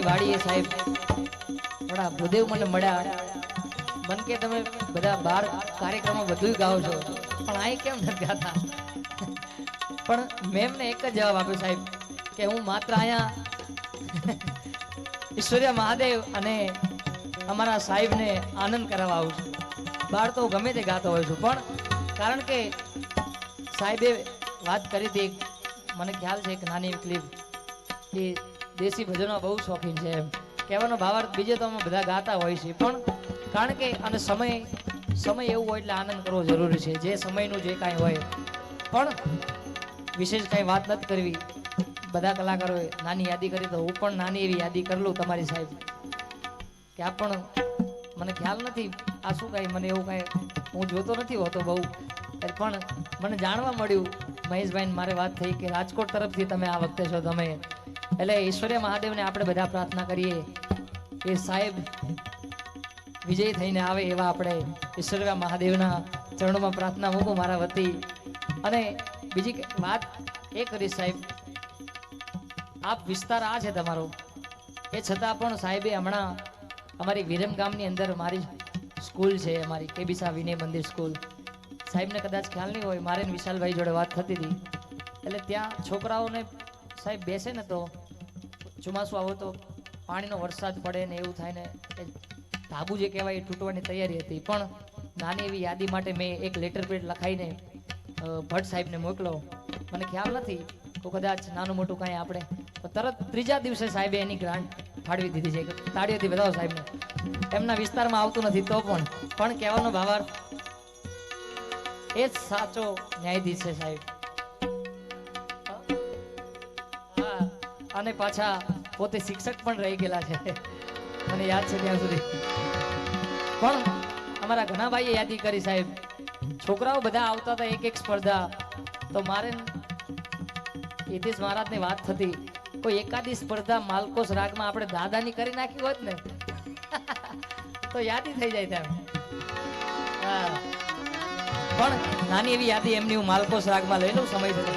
મોટાબાની વાડીએ સાહેબ. થોડા ભૂદેવ મને મળ્યા. મન કે તમે બધા બાર કાર્યક્રમો બધું ગાઓ છો. પણ આ કેમ નથી ગાતા? પણ મેમને એક જ જવાબ આપ્યો સાહેબ, કે હું માત્ર અહીંયા ઈશ્વર્યા મહાદેવ અને અમારા સાહેબને આનંદ કરાવવા આવું છું. બહાર તો ગમે તે ગાતો હોઉં છું, પણ કારણ કે સાહેબે વાત કરી હતી, મને ખ્યાલ છે એક નાની ક્લિપ કે દેશી ભજનો બહુ શોખીન છે એમ. કહેવાનો ભાવાર્થ બીજે તો અમે બધા ગાતા હોય છે, પણ કારણ કે અને સમય સમય એવું હોય એટલે આનંદ કરવો જરૂરી છે, જે સમયનું જે કાંઈ હોય. પણ વિશેષ કાંઈ વાત નથી કરવી. બધા કલાકારોએ નાની યાદી કરી તો હું પણ નાની એવી યાદી કરી લઉં તમારી સાહેબ. કે આ પણ મને ખ્યાલ નથી, આ શું કાંઈ મને એવું કાંઈ હું જોતો નથી હોતો બહુ. પણ મને જાણવા મળ્યું મહેશભાઈને મારે વાત થઈ કે રાજકોટ તરફથી તમે આ વખતે છો તમે. એટલે ઈશ્વર્ય મહાદેવને આપણે બધા પ્રાર્થના કરીએ કે સાહેબ, વિજય થઈને આવે એવા આપણે ઈશ્વર્ય મહાદેવના ચરણોમાં પ્રાર્થના મૂકું મારા વતી. અને બીજી વાત એ કરી સાહેબ, આપ વિસ્તાર આ છે તમારો, એ છતાં પણ સાહેબે હમણાં અમારી વિરમ ગામની અંદર મારી સ્કૂલ છે, અમારી કેબીસા વિનય મંદિર સ્કૂલ. સાહેબને કદાચ ખ્યાલ નહીં હોય, મારે વિશાલભાઈ જોડે વાત થતી હતી. એટલે ત્યાં છોકરાઓને સાહેબ બેસે ને તો ચોમાસું આવો તો પાણીનો વરસાદ પડે ને એવું થાય ને એ ધાબુ જે કહેવાય એ તૂટવાની તૈયારી હતી. પણ નાની એવી યાદી માટે મેં એક લેટર પેડ લખાઈને ભટ્ટ સાહેબને મોકલો. મને ખ્યાલ નથી તો કદાચ નાનું મોટું કાંઈ આપણે તરત ત્રીજા દિવસે સાહેબે એની ગ્રાન્ટ ફાળવી દીધી છે. તાળીઓથી બતાવો સાહેબને. એમના વિસ્તારમાં આવતું નથી તો પણ પણ કહેવાનો ભાવાર્થ એ જ સાચો ન્યાયાધીશ છે સાહેબ. અને પાછા પોતે શિક્ષક પણ રહી ગયેલા છે. મને યાદ છે ત્યાં સુધી. પણ અમારા ઘણા ભાઈએ યાદી કરી સાહેબ. છોકરાઓ બધા આવતા હતા એક એક સ્પર્ધા. તો મારે હિતેશ મહારાજની વાત થતી. કોઈ એકાદી સ્પર્ધા માલકોસ રાગમાં આપણે દાદાની કરી નાખી હોત ને? તો યાદી થઈ જાય તેમ હા. પણ નાની એવી યાદી એમની હું માલકોસ રાગમાં લઈ લઉં સમય થતો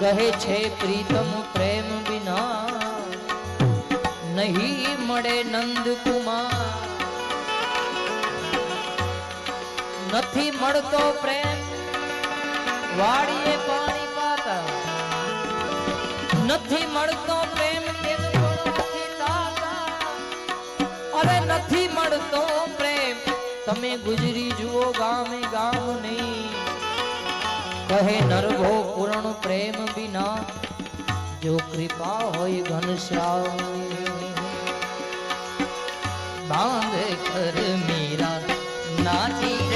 કહે છે, પ્રીતમ પ્રેમ વિના નહીં મળે નંદકુમાર. નથી મળતો પ્રેમ વાડીએ પાણી પાતા. નથી મળતો પ્રેમ અરે નથી મળતો પ્રેમ, તમે ગુજરી જુઓ ગામે ગામ નહીં. કહે નરભો પૂર્ણ પ્રેમ બિના જો કૃપા હોય ઘનશ્યામ બાંધ કર મીરા નાચી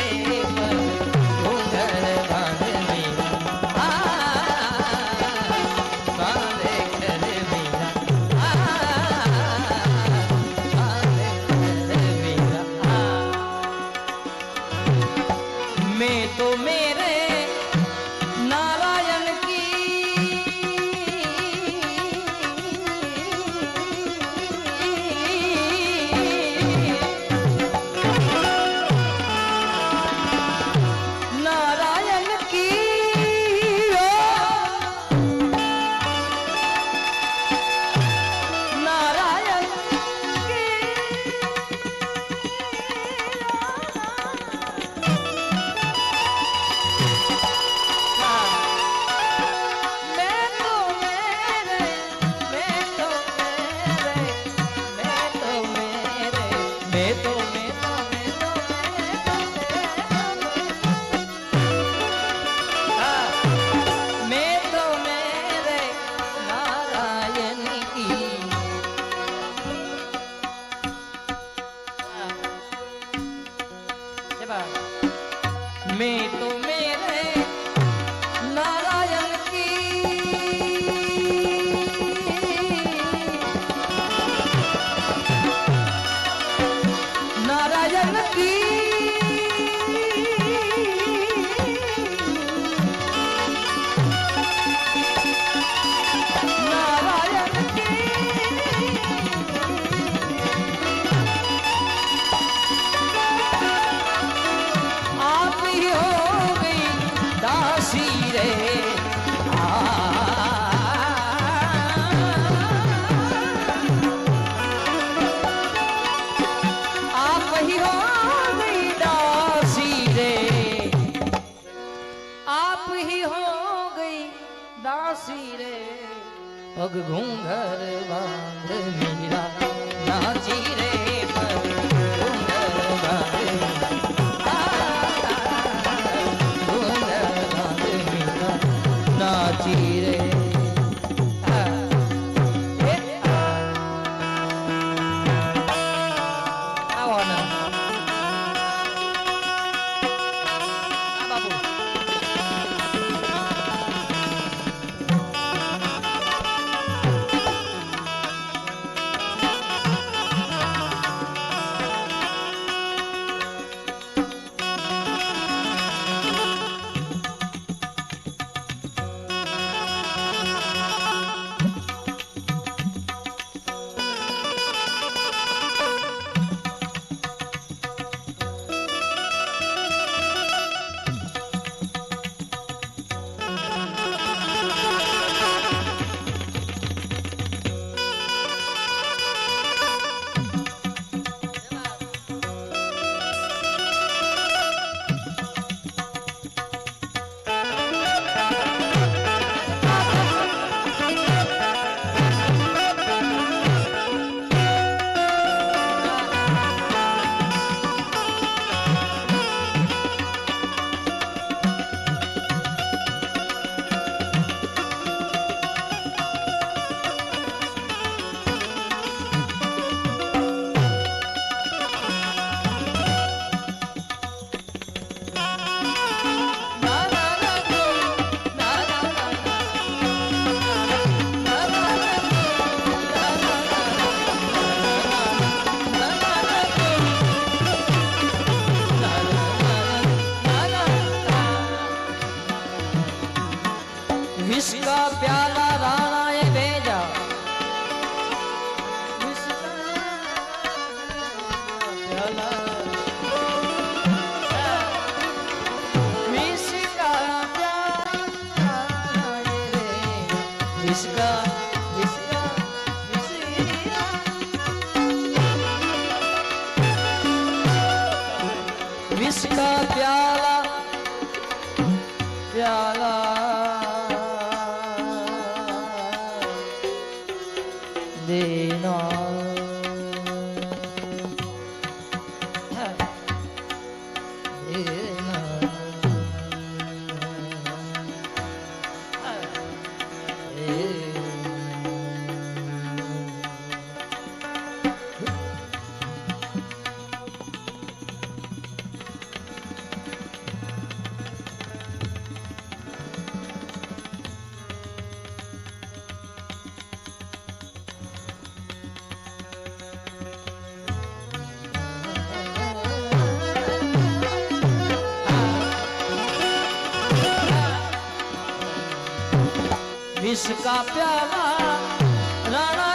mean? પગ ઘૂંઘર બાંધ મીરા. નાચી રે પગ ઘૂંઘર બાંધ નાચી રે দিনা देश का प्यारा राणा